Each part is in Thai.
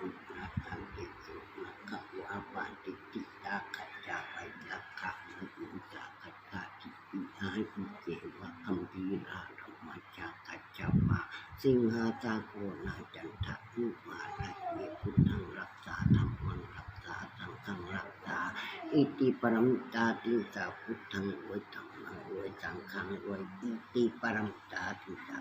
อุปนาคันติสุนักขวาปาติติตาขจาไปยักขะมยุจาขัจจาติปิหาอิเจวะคัมภีราธรรมจักขจจปะสิงหาตาโกนาจันทะนุมาระเยพุทธังรักษาธรรมังรักษาสังฆังรักษาอิติปรมิตาติสาพุทธังไวยธรรมังไวยสังฆังไวยอิติปรมิตาติสา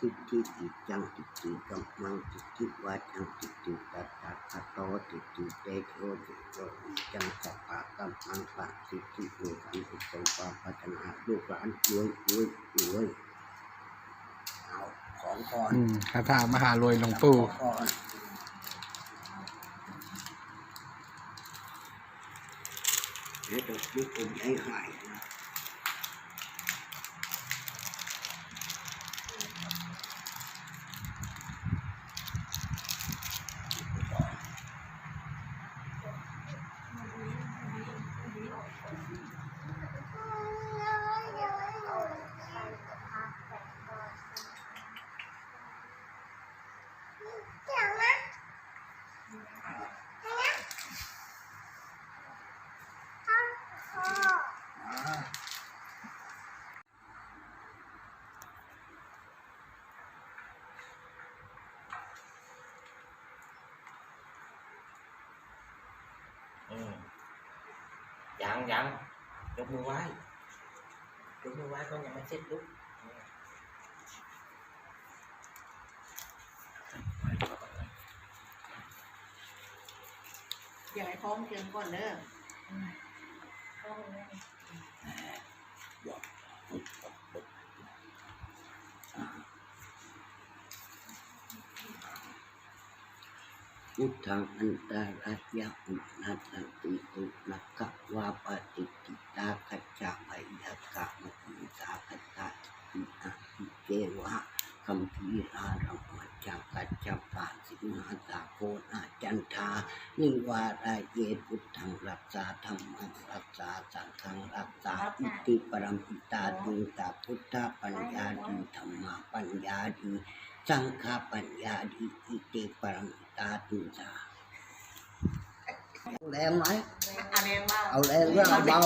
ทิฏฐิอิตจังทิฏฐิกัมมังทิฏฐิวาจังทิฏฐิตัตตะคโตทิฏฐิเตโชทิฏฐิอิจังสัพพะกัมมังปะทิฏฐิโอกันอุปปาปัจนาลูกหลานรวยรวยรวยเอาของก่อนอืมคาถามหารวยหลวงปู่ของก่อนเดี๋ยวจะลุกเป็นไอ้หายนะ อืม ยังยังยกมือไหว้ยกมือไหว้ก็ยังไม่เสร็จลูกอย่าให้พร้อมเกินก่อนเด้อ พุทธังอันตรัสยาอุนัสสังติอุนักกะวาปฏิติตาคัจจาไปยักขะมะอุสาคัจจาติอาทิเกวะ คัมภีรารัมมัจจากัจจปาสิงหาตาโกนาจันทา นิวาราเยพุทธังรักษาธรรมังรักษาสังฆังรักษาอิติปรมิตาติตาพุทธปัญญาดีธรรมาปัญญาดีสังฆปัญญาดีอิติปรมิตาติสาแรงไหมเอาแรงว่าเอาแรงหรือเอาเบา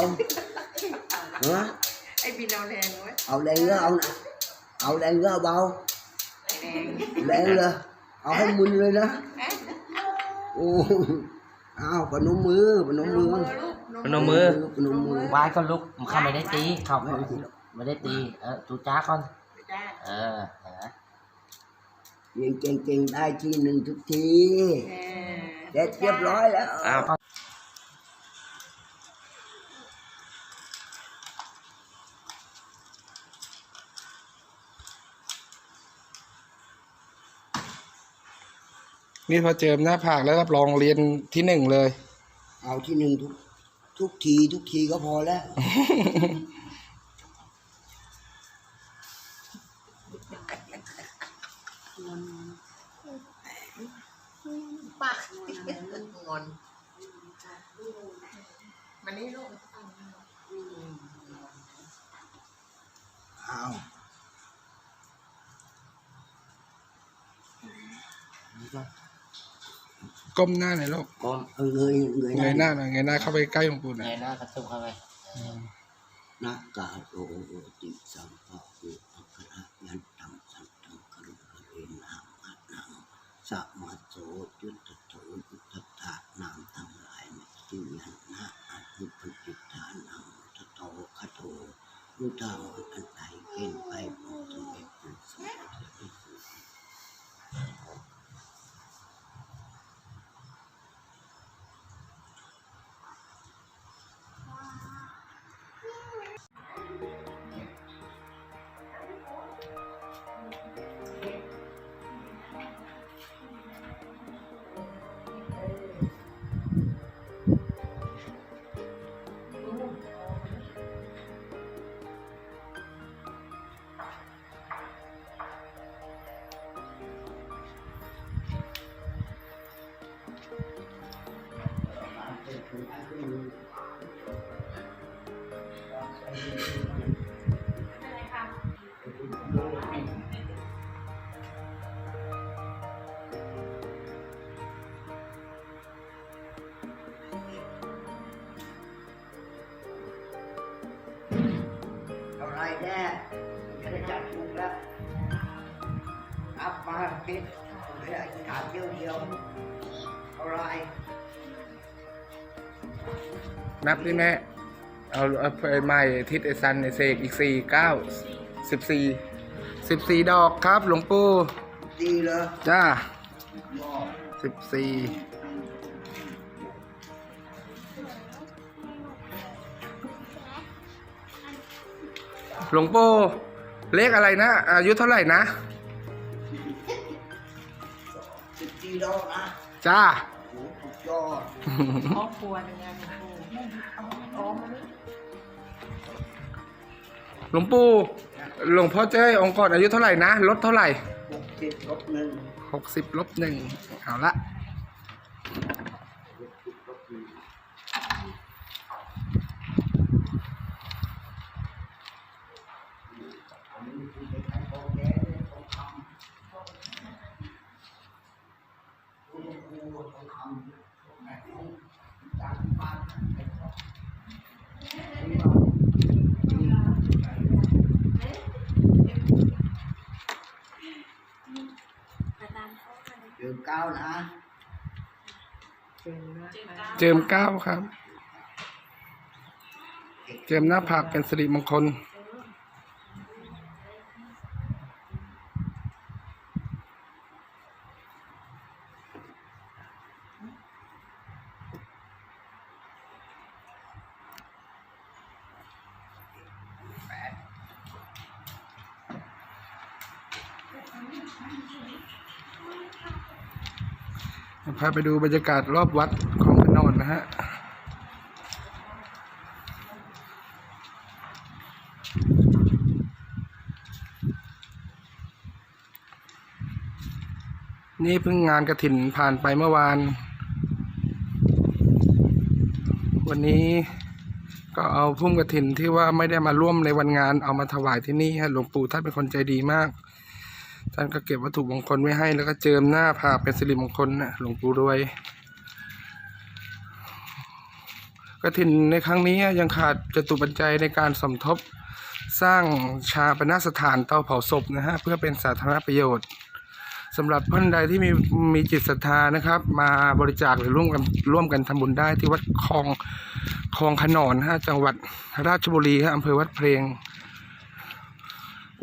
ฮะไอ้บินเอาแรงไว้เอาแรงหรือเอาหนักเอาแรงหรือเอาเบา แรงแรงเลยเอาให้มึนเลยนะเอ๊ะโอ้เอาปนมมือปนมมือลูกพนมมือปนมมือไหว้ก็ลุกเขาไม่ได้ตีเขาไม่ได้ตีหรอกไม่ได้ตีเออจูจ้าก่อนจ้าเออเห็นไหมเรียนเก่งๆได้ที่หนึ่งทุกทีเออเสร็จเรียบร้อยแล้ว นี่พอเจิมหน้าผากแล้วรับรองเรียนที่หนึ่งเลย เอาที่หนึ่งทุกทุกทีทุกทีก็พอแล้ว ปากงอนมันนี่ลูกเอาก้ มหน้าหน่อยลูกก็เออเงยเงยเงยหน้าหน่อยเงยหน้าเข้าไปใกล้หลวงปู่หน่เงอยยหน้ากระตุกเข้าไปนักกาโรติสัมภะอุปกระยันตังสัตตังกรุกเรนามานังสัมมาโสยุตโตยุตตะนามทั้งหลายไม่สิ้นยันนะอธิปปิทานังทโตคโตยุทธังอันใดเห็นไปบอกตนเองเป็นสมั แน่ไม่ได้จัดถูกแล้วอับมาติดไม่ได้ถามเดียวเดียวๆอะไรนับดิแม่ เอาเอาไอ้ไม้ทิศไอ้ซันไอ้เสกอีกสี่เก้าสิบสี่สิบสี่ดอกครับ หลวงปู่ดีเลยจ้าหม้อสิบสี่ หลวงปู่เลขอะไรนะ อายุเท่าไหร่นะสิบสี่ดอกนะจ้าโอ้โหสุดยอดครอบครัวหนึ่งงานโอ้มันหลวงปู่หลวงพ่อเจ้ยองค์ก่อนอายุเท่าไหร่นะลดเท่าไหร่หกสิบลบหนึ่งหกสิบลบหนึ่งเอาละ อันนี้คือเป็นการโตแก่เนี่ยต้องทำ คุณครูต้องทำแบบนี้จากบ้านไปก่อนนี่ว่าเดือนเก้านะเก่งมากค่ะเจิมเก้าครับ เจิมหน้าผากเป็นสิริมงคล พาไปดูบรรยากาศรอบวัดของพนอนนะฮะนี่เพิ่งงานกระถินผ่านไปเมื่อวาน วันนี้ก็เอาพุ่มกระถินที่ว่าไม่ได้มาร่วมในวันงานเอามาถวายที่นี่ฮะหลวงปู่ท่านเป็นคนใจดีมาก ท่านก็เก็บวัตถุมงคลไว้ให้แล้วก็เจิมหน้าผาเป็นสิริมงคลนะหลวงปู่รวยกระถินในครั้งนี้ยังขาดจตุปัจจัยในการสมทบสร้างชาปนสถานเตาเผาศพนะฮะเพื่อเป็นสาธารณประโยชน์สำหรับท่านใดที่มีมีจิตศรัทธานะครับ มาบริจาคหรือร่วมกันร่วมกันทำบุญได้ที่วัดคลองคลองขนอนฮะจังหวัดราชบุรีฮะอำเภอวัดเพลง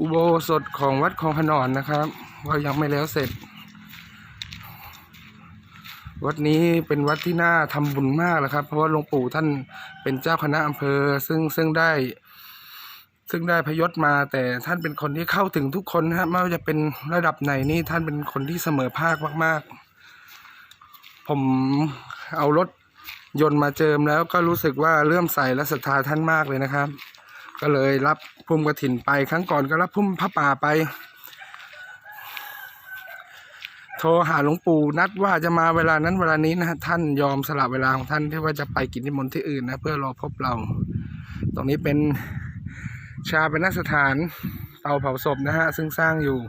อุโบสถของวัดคลองขนอนนะครับว่ายังไม่แล้วเสร็จ วัดนี้เป็นวัดที่น่าทำบุญมากนะครับ เพราะว่าหลวงปู่ท่านเป็นเจ้าคณะอำเภอ ซึ่งซึ่งได้ ซึ่งได้พยศมา แต่ท่านเป็นคนที่เข้าถึงทุกคนนะฮะไม่ว่าจะเป็นระดับไหนนี่ท่านเป็นคนที่เสมอภาคมาก ๆ ผมเอารถยนต์มาเจิมแล้วก็รู้สึกว่าเลื่อมใสและศรัทธาท่านมากเลยนะครับ ก็เลยรับพุ่มกระถินไปครั้งก่อนก็รับพุ่มพระป่าไป โทรหาหลวงปู่นัดว่าจะมาเวลานั้นเวลานี้นะฮะท่านยอมสละเวลาของท่านที่ว่าจะไปกิจนิมนต์ที่อื่นนะเพื่อรอพบเรา ตรงนี้เป็นชาเป็นนักสถานเตาเผาศพนะฮะซึ่งสร้างอยู่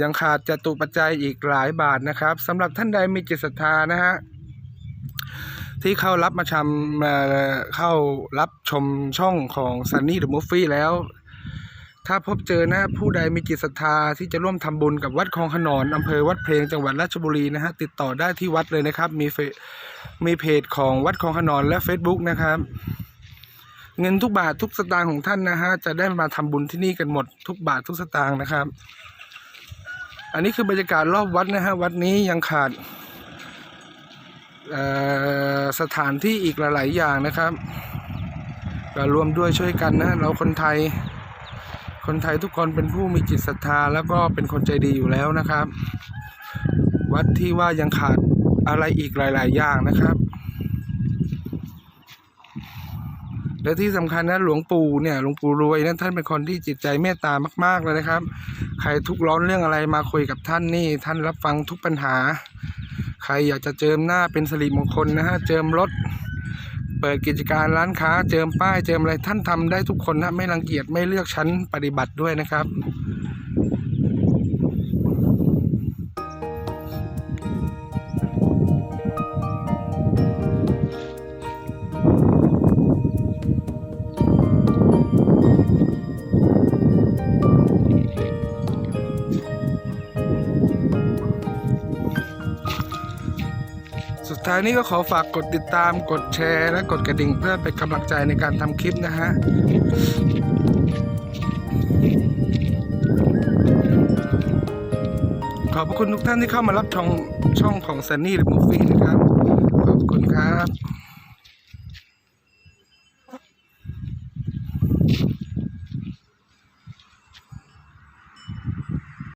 ยังขาดจตุปัจจัยอีกหลายบาทนะครับสำหรับท่านใดมีจิตศรัทธานะฮะ ที่เข้ารับมาชมเอ่อเข้ารับชมช่องของ Sunny the Movie แล้ว ถ้าพบเจอนะผู้ใดมีจิตศรัทธาที่จะร่วมทำบุญกับวัดคลองขนอนอำเภอวัดเพลงจังหวัดราชบุรีนะฮะติดต่อได้ที่วัดเลยนะครับ มีเฟมีเพจของวัดคลองขนอนและ Facebook นะครับเงินทุกบาททุกสตางค์ของท่านนะฮะจะได้มาทำบุญที่นี่กันหมดทุกบาททุกสตางค์นะครับ อันนี้คือบรรยากาศรอบวัดนะฮะวัดนี้ยังขาด สถานที่อีกหลายๆอย่างนะครับก็รวมด้วยช่วยกันนะเราคนไทย คนไทยทุกคนเป็นผู้มีจิตศรัทธา แล้วก็เป็นคนใจดีอยู่แล้วนะครับ วัดที่ว่ายังขาดอะไรอีกหลาย ๆ อย่างนะครับ และที่สำคัญนะหลวงปู่เนี่ยหลวงปู่รวยนะท่านเป็นคนที่จิตใจเมตตามาก ๆ เลยนะครับ ใครทุกข์ร้อนเรื่องอะไรมาคุยกับท่านนี่ท่านรับฟังทุกปัญหา ใครอยากจะเจิมหน้าเป็นสิริมงคลนะฮะเจิมรถ เปิดกิจการร้านค้า เจิมป้ายเจิมอะไรท่านทำได้ทุกคนนะไม่รังเกียจไม่เลือกชั้นปฏิบัติด้วยนะครับ ท้ายนี้ก็ขอฝากกดติดตามกดแชร์ และกดกระดิ่งเพื่อเป็นกำลังใจในการทำคลิปนะฮะขอบพระคุณทุกท่านที่เข้ามารับชมช่องของ Sunny หรือ Movie นะครับ